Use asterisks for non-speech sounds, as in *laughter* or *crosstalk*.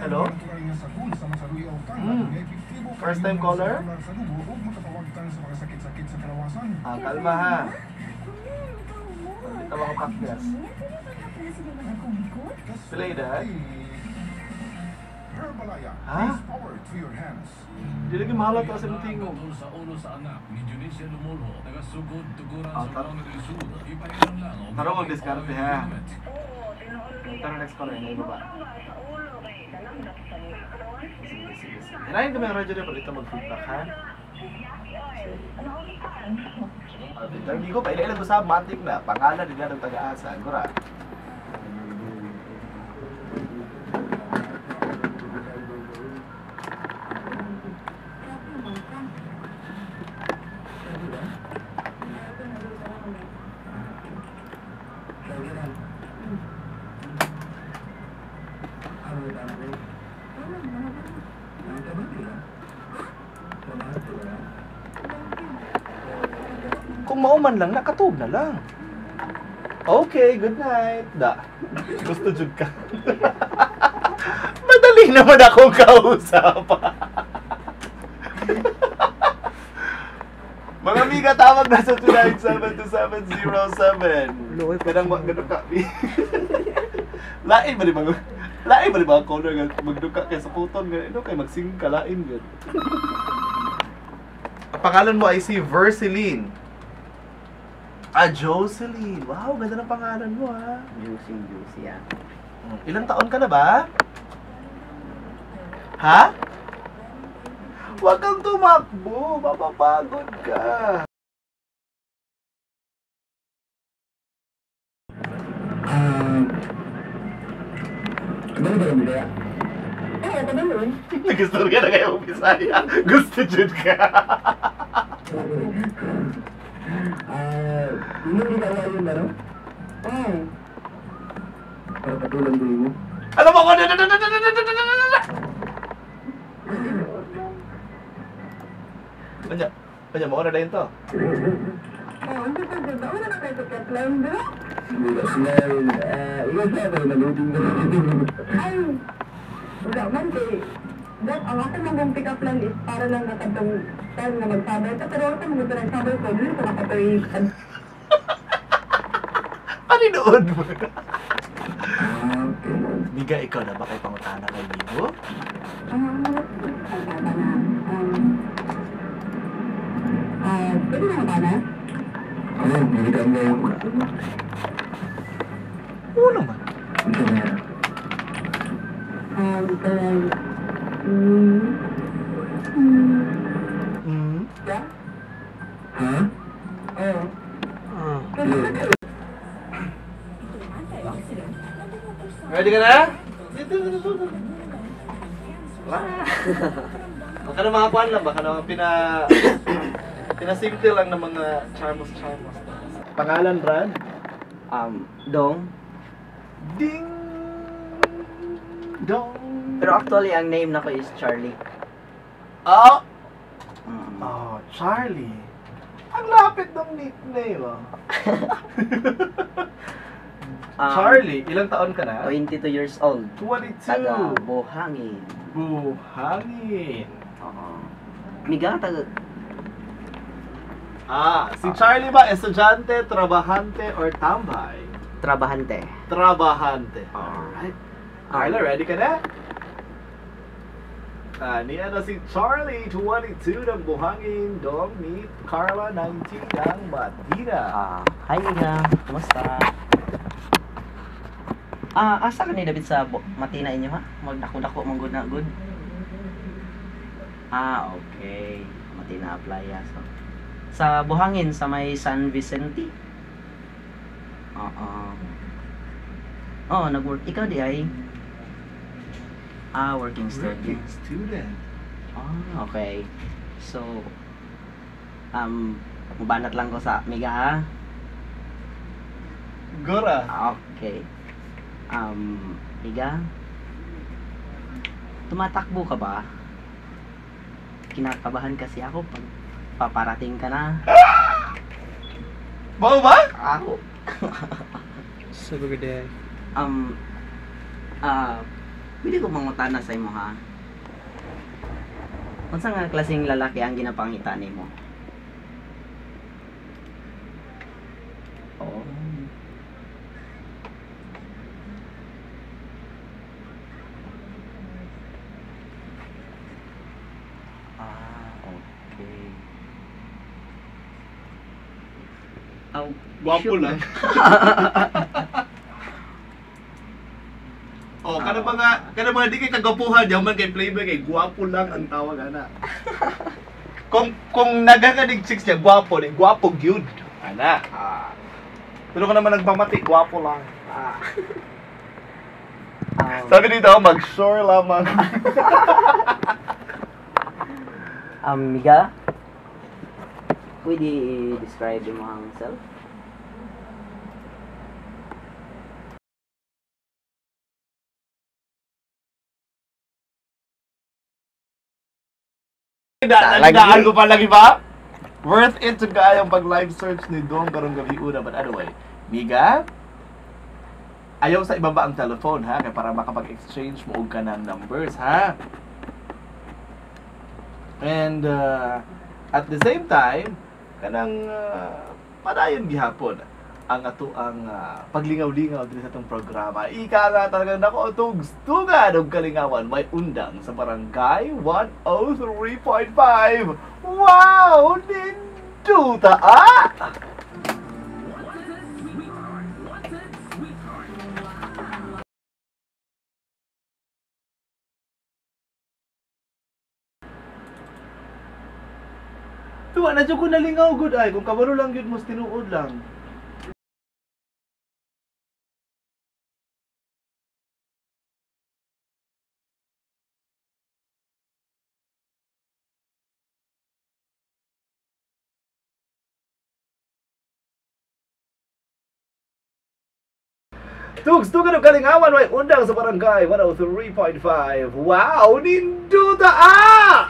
Hello? Hmm. First time caller? Ah, kalma ha. Kalau Kafkas. Play that. Hah? Jadi lagi malah tak sering tengok. Taruh mag discard ya. Taruh next call ini baba. Ini kami raja dia berita mag-feedback. Kan? Ah, Interview ko, pailan lang sa matik na. Pangalan nila ng taga-asa. Gura. Mauman lang, nakatog na lang. Okay, good night. Da. Gusto jud ka. *laughs* Madali naman akong kausap. *laughs* Mga amiga, tawag na sa 2972707. Luoy pa Kadang wag ganun ka. *laughs* lain ba di mga lain ba di mga caller nga magduka kay sa puton nga ano kay magsing ka lain gud. Ang pangalan mo ay si Verseline. Ah, Jocelyn. Wow, ganda ng pangalan mo ha. Juicy, juicy ah. Ilang taon ka na ba? Ha? Huwag kang tumakbo, mapapagod ka. Nag-istorya *laughs* na kayo Bisaya. Gusto dyan ka. Ah, hindi ka wala yun, ano? Oo. Para patulang din mo. Alam mo ko na Kanya, kanya mo na din to. Oh, hindi pa ganda. Wala na kayo sa lang, di ba? Ka sila, ah, ikaw sa ako, naluding na Ay, wala man Dok, ang ako mong pick up line is para lang nakatong time na magsabay. Pero ako mong sabay ko, dito ko nakatoy. Paninood mo. Biga, ikaw na ba kay pangutana kay Bibo? Ah, na. Um, pwede na ba na? Oo, hindi ka mo. Oo naman. Na. Um, then, mm, mm, Hmm? yeah? Ha? Oh. Ready ka na? Wala. Baka na mga kwan lang, baka na mga pina... Pinasimple lang ng mga charmos charmos. Pangalan, Brad? Um, Dong. Ding! Dong! Pero actually, ang name na ko is Charlie. Oh! Mm. Oh, Charlie. Ang lapit ng nickname, oh. *laughs* Um, Charlie, ilang taon ka na? 22 years old. 22. Taga Buhangin. Buhangin. Oo. Miga, taga... Ah, si Charlie ba estudyante, trabahante, or tambay? Trabahante. Trabahante. Ah. Alright. Carla, ready ka na? Ah, niya na si Charlie, 22 ng Buhangin, dong ni Carla, 19 ng Madina. Ah, hi Miga. Kumusta? Ah, asa ka ni David sa Bu- Matina inyo ha? Magdako-dako mong good na good. Ah, okay. Matina Playa. So, sa Buhangin, sa may San Vicente. Oo. Oh, nag-work. Ikaw di ay? Ah, working Working student. student. Ah, okay. So, um, mubanat lang ko sa Miga ha. Gora. Okay. Um, Iga, tumatakbo ka ba? Kinakabahan kasi ako pag paparating ka na. *laughs* Mau ba? Ako. *laughs* Sabagay. Um, ah, pwede ko mangutana sa imo ha? Unsa nga klaseng lalaki ang ginapangita nimo? Oh. Ah, okay. Oh, Gwapo lang. *laughs* oh, kada mga kada mga di kay kagapuhan, yaman kay playboy kay gwapo lang ang tawag ana. *laughs* kung kung nagakadig chicks niya, gwapo ni, gwapo gyud. Ana. Ah, Pero kung naman nagpamati, gwapo lang. ah. *laughs* Um, Sabi dito, mag-sure lamang. Amiga, pwede i-describe mo ang self? Daan daan ko pa lagi ba? Worth it to kayang pag live search ni Dong karong gabi una. But anyway, Miga, ayaw sa ibaba ang telephone ha, kaya para makapag-exchange mo og ka ng numbers ha. And uh, at the same time, kanang uh, padayon gihapon ang ato ang uh, paglingaw-lingaw dito sa itong programa. Ika nga talaga nako tugs tugad og kalingawan may undang sa barangay 103.5. Wow! Ninduta ah! Tuwa na ko nalingaw good ay kung kabalo lang yun mas tinuod lang. Tugs, tugan ng kalingawan may undang sa barangay 103.5. Wow! Ninduta ah!